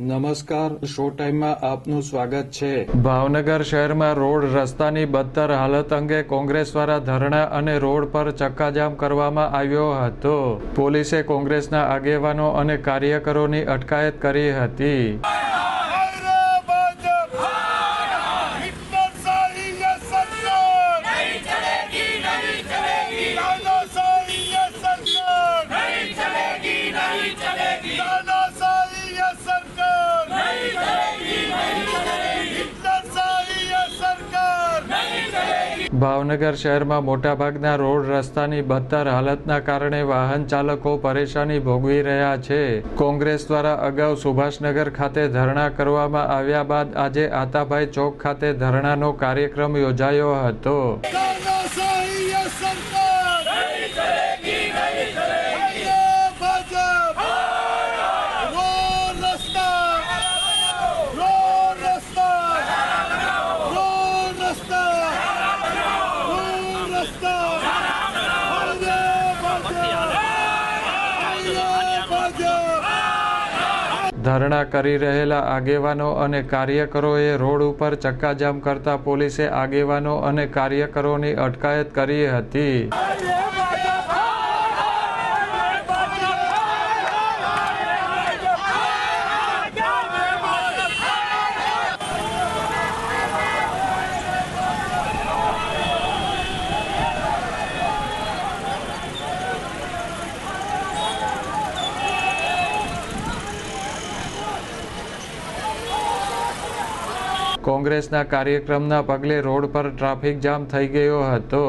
નમસ્કાર, શો ટાઈમમાં આપનું સ્વાગત છે. ભાવનગર શહેરમાં રોડ રસ્તાની બદતર હાલત અંગે કોંગ્રેસ દ્વારા ધરણા અને રોડ પર ચક્કાજામ કરવામાં આવ્યો હતો. પોલીસે કોંગ્રેસના આગેવાનો અને કાર્યકરોની અટકાયત કરી હતી. ભાવનગર શહેરમાં મોટાભાગના રોડ રસ્તાની બદતર હાલતના કારણે વાહન ચાલકો પરેશાની ભોગવી રહ્યા છે. કોંગ્રેસ દ્વારા અગાઉ સુભાષનગર ખાતે ધરણા કરવામાં આવ્યા બાદ આજે આતાભાઈ ચોક ખાતે ધરણાનો કાર્યક્રમ યોજાયો હતો. ધરણા કરી રહેલા આગેવાનો અને કાર્યકરોએ રોડ ઉપર ચક્કાજામ કરતા પોલીસે આગેવાનો અને કાર્યકરોની અટકાયત કરી હતી. કોંગ્રેસના કાર્યક્રમના પગલે રોડ પર ટ્રાફિક જામ થઈ ગયો હતો.